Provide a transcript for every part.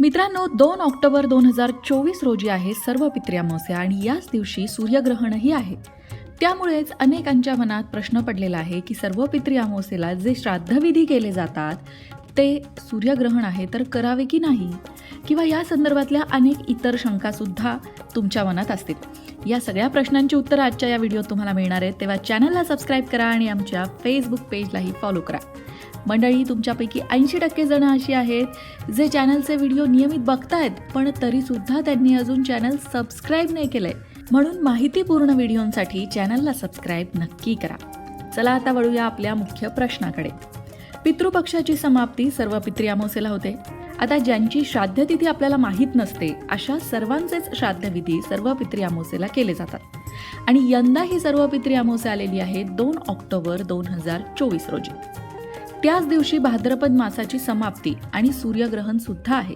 मित्रांनो दोन ऑक्टोबर दोन हजार चोवीस रोजी आहे सर्व पित्री आणि याच दिवशी सूर्यग्रहणही आहे. त्यामुळेच अनेकांच्या मनात प्रश्न पडलेला आहे की सर्व पित्री अमावस्येला जे श्राद्धविधी केले जातात ते सूर्यग्रहण आहे तर करावे की नाही? किंवा या संदर्भातल्या अनेक इतर शंकासुद्धा तुमच्या मनात असतील. या सगळ्या प्रश्नांची उत्तरं आजच्या या व्हिडिओत तुम्हाला मिळणार आहेत. तेव्हा चॅनलला सबस्क्राईब करा आणि आमच्या फेसबुक पेजलाही फॉलो करा. मंडळी तुमच्यापैकी ऐंशी टक्के जण अशी आहेत जे चॅनलचे व्हिडिओ नियमित बघतायत पण तरीसुद्धा त्यांनी अजून चॅनल सबस्क्राईब नाही केलंय. म्हणून माहितीपूर्ण व्हिडिओंसाठी चॅनलला सबस्क्राईब नक्की करा. चला आता वळूया आपल्या मुख्य प्रश्नाकडे. पितृपक्षाची समाप्ती सर्व पित्री होते. आता ज्यांची श्राद्धतिथी आपल्याला माहीत नसते अशा सर्वांचेच श्राद्धविधी सर्व पित्री अमावस्येला केले जातात. आणि यंदा ही सर्व पित्री अमावस्या आलेली आहे दोन ऑक्टोबर दोन हजार चोवीस रोजी. त्याच दिवशी भाद्रपद मासाची समाप्ती आणि सूर्यग्रहण सुद्धा आहे.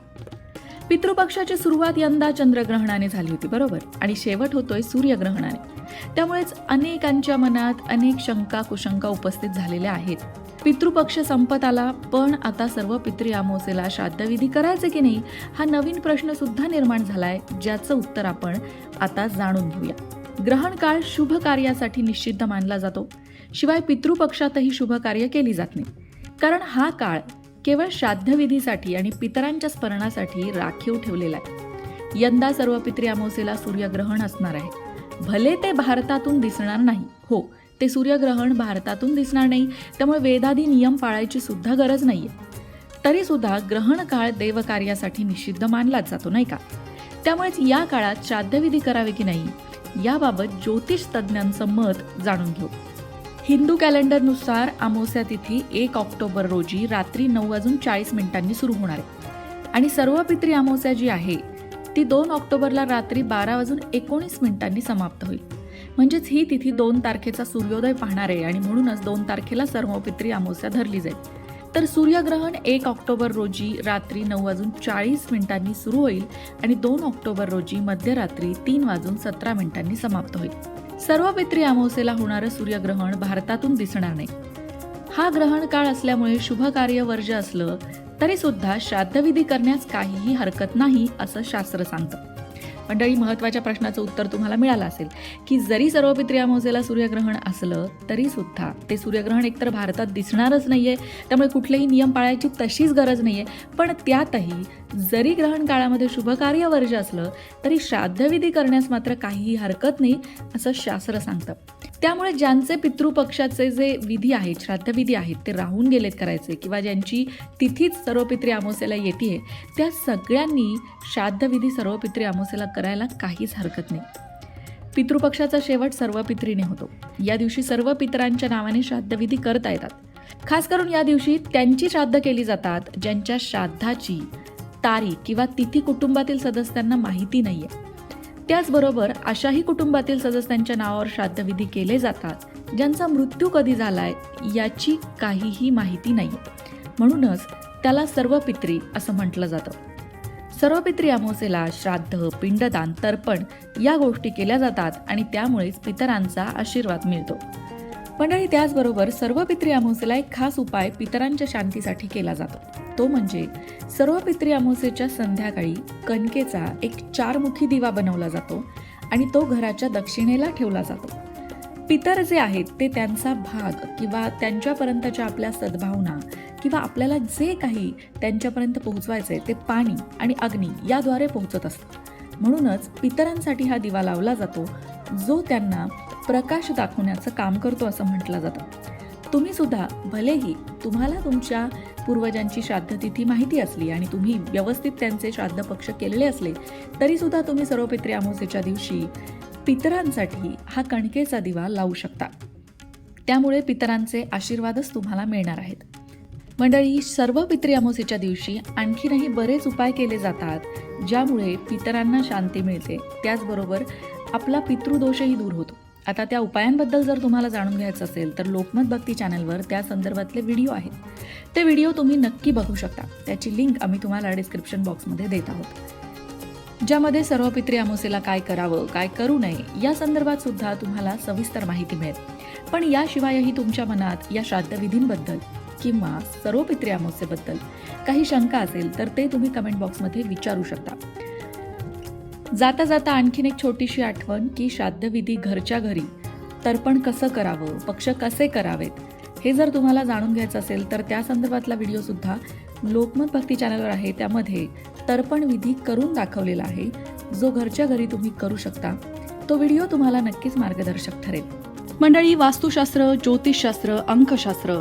पितृपक्षाची सुरुवात यंदा चंद्रग्रहणाने झाली होती बरोबर? आणि शेवट होतोय सूर्यग्रहणाने. त्यामुळेच अनेकांच्या मनात अनेक शंका कुशंका उपस्थित झालेल्या आहेत. पितृपक्ष संपत आला पण आता सर्व पितृ आमोसेला श्राद्धविधी करायचे की नाही हा नवीन प्रश्न सुद्धा निर्माण झालाय ज्याचं उत्तर आपण आता जाणून घेऊया. ग्रहण काळ शुभ कार्यासाठी निषिद्ध मानला जातो. शिवाय पितृपक्षातही शुभ कार्य केली जात नाही. कारण हा काळ केवळ श्राद्धविधीसाठी आणि पितरांच्या स्मरणासाठी राखीव ठेवलेला आहे. यंदा सर्व पित्री अमावस्येला सूर्यग्रहण असणार आहे. भले ते भारतातून दिसणार नाही हो ते सूर्यग्रहण भारतातून दिसणार नाही त्यामुळे वेदादी नियम पाळायची सुद्धा गरज नाहीये. तरी सुद्धा ग्रहण काळ देवकार्यासाठी निषिद्ध मानलाच जातो नाही का? त्यामुळेच या काळात श्राद्धविधी करावे की नाही याबाबत ज्योतिष तज्ज्ञांचं मत जाणून घेऊ. हिंदू कॅलेंडरनुसार अमावस्या तिथी एक ऑक्टोबर रोजी रात्री नऊ वाजून चाळीस मिनिटांनी सुरू होणार आहे. आणि सर्व पित्री अमावस्या जी आहे ती दोन ऑक्टोबरला रात्री बारा वाजून एकोणीस मिनिटांनी समाप्त होईल. म्हणजेच ही तिथी दोन तारखेचा सूर्योदय पाहणार आहे आणि म्हणूनच दोन तारखेला सर्वपित्री अमावस्या धरली जाईल. तर सूर्यग्रहण एक ऑक्टोबर रोजी रात्री नऊ वाजून चाळीस मिनिटांनी सुरू होईल आणि दोन ऑक्टोबर रोजी मध्यरात्री तीन वाजून सतरा मिनिटांनी समाप्त होईल. सर्व पित्री अमावस्येला होणारं सूर्यग्रहण भारतातून दिसणार नाही. हा ग्रहण काळ असल्यामुळे शुभ कार्य वर्ज असलं तरी सुद्धा श्राद्धविधी करण्यास काहीही हरकत नाही असं शास्त्र सांगतं. मंडळी महत्त्वाच्या प्रश्नाचं उत्तर तुम्हाला मिळालं असेल की जरी सर्व पित्री अमावस्येला सूर्यग्रहण असलं तरी सुद्धा ते सूर्यग्रहण एकतर भारतात दिसणारच नाहीये त्यामुळे कुठलेही नियम पाळायची तशीच गरज नाहीये. पण त्यातही जरी ग्रहण काळामध्ये शुभकार्य वर्ज असलं तरी श्राद्धविधी करण्यास मात्र काहीही हरकत नाही असं शास्त्र सांगतं. त्यामुळे ज्यांचे पितृपक्षाचे जे विधी आहेत श्राद्धविधी आहेत ते राहून गेलेत करायचे किंवा ज्यांची तिथीच सर्व पित्री अमावस्येला येते त्या सगळ्यांनी श्राद्धविधी सर्व पित्री करायला काहीच हरकत नाही. पितृपक्षाचा शेवट सर्व पित्रीने होतो. या दिवशी सर्व पितरांच्या नावाने श्राद्धविधी करता येतात. खास करून या दिवशी त्यांची श्राद्ध केली जातात ज्यांच्या श्राद्धाची तारीख किंवा तिथी कुटुंबातील सदस्यांना माहिती नाहीये. त्याचबरोबर अशाही कुटुंबातील सदस्यांच्या नावावर श्राद्धविधी केले जातात ज्यांचा मृत्यू कधी झालाय याची काहीही माहिती नाही. म्हणूनच त्याला सर्व पित्री असं म्हटलं जातं. सर्व पित्री श्राद्ध पिंडदान तर्पण या गोष्टी केल्या जातात आणि त्यामुळेच पितरांचा आशीर्वाद मिळतो. मंडळी त्याचबरोबर सर्व पित्री अमावस्येला एक खास उपाय पितरांच्या शांतीसाठी केला जातो. तो म्हणजे सर्व पित्री अमावस्येच्या संध्याकाळी कणकेचा एक चारमुखी दिवा बनवला जातो आणि तो घराच्या दक्षिणेला ठेवला जातो. पितर जे आहेत ते त्यांचा भाग किंवा त्यांच्यापर्यंतच्या आपल्या सद्भावना किंवा आपल्याला जे काही त्यांच्यापर्यंत पोहोचवायचे ते पाणी आणि अग्नी याद्वारे पोहोचत असतं. म्हणूनच पितरांसाठी हा दिवा लावला जातो जो त्यांना प्रकाश दाखवण्याचं काम करतो असं म्हटलं जातं. तुम्ही सुद्धा भलेही तुम्हाला तुमच्या पूर्वजांची श्राद्धतिथी माहिती असली आणि तुम्ही व्यवस्थित त्यांचे श्राद्ध पक्ष केलेले असले तरी सुद्धा तुम्ही सर्व पित्री अमावस्येच्या दिवशी पितरांसाठी हा कणकेचा दिवा लावू शकता. त्यामुळे पितरांचे आशीर्वादच तुम्हाला मिळणार आहेत. मंडळी सर्व पित्री अमावस्येच्या दिवशी आणखीनही बरेच उपाय केले जातात ज्यामुळे पितरांना शांती मिळते. त्याचबरोबर आपला पितृदोषही दूर होतो. आता त्या उपायांबद्दल जर तुम्हाला जाणून घ्यायचं असेल तर लोकमत भक्ती चॅनलवर त्या संदर्भातले व्हिडिओ आहेत. ते व्हिडिओ तुम्ही नक्की बघू शकता. त्याची लिंक आम्ही तुम्हाला डिस्क्रिप्शन बॉक्समध्ये देत आहोत. ज्यामध्ये सर्व पित्री अमोसेला काय करावं काय करू नये या संदर्भात सुद्धा तुम्हाला सविस्तर माहिती मिळेल. पण याशिवायही तुमच्या मनात या श्राद्धविधींबद्दल किंवा सर्वपित्री अमोसेबद्दल काही शंका असेल तर ते तुम्ही कमेंट बॉक्समध्ये विचारू शकता. जाता जाता आणखीन एक छोटीशी आठवण की श्राद्धविधी घरच्या घरी. तर्पण कसं करावं? पक्ष कसे करावेत? हे जर तुम्हाला जाणून घ्यायचं असेल तर त्या संदर्भातला व्हिडिओ सुद्धा लोकमत भक्ती चॅनलवर आहे. त्यामध्ये तर्पण विधी करून दाखवलेला आहे जो घरच्या घरी तुम्ही करू शकता. तो व्हिडिओ तुम्हाला नक्कीच मार्गदर्शक ठरेल. मंडळी वास्तुशास्त्र ज्योतिषशास्त्र अंकशास्त्र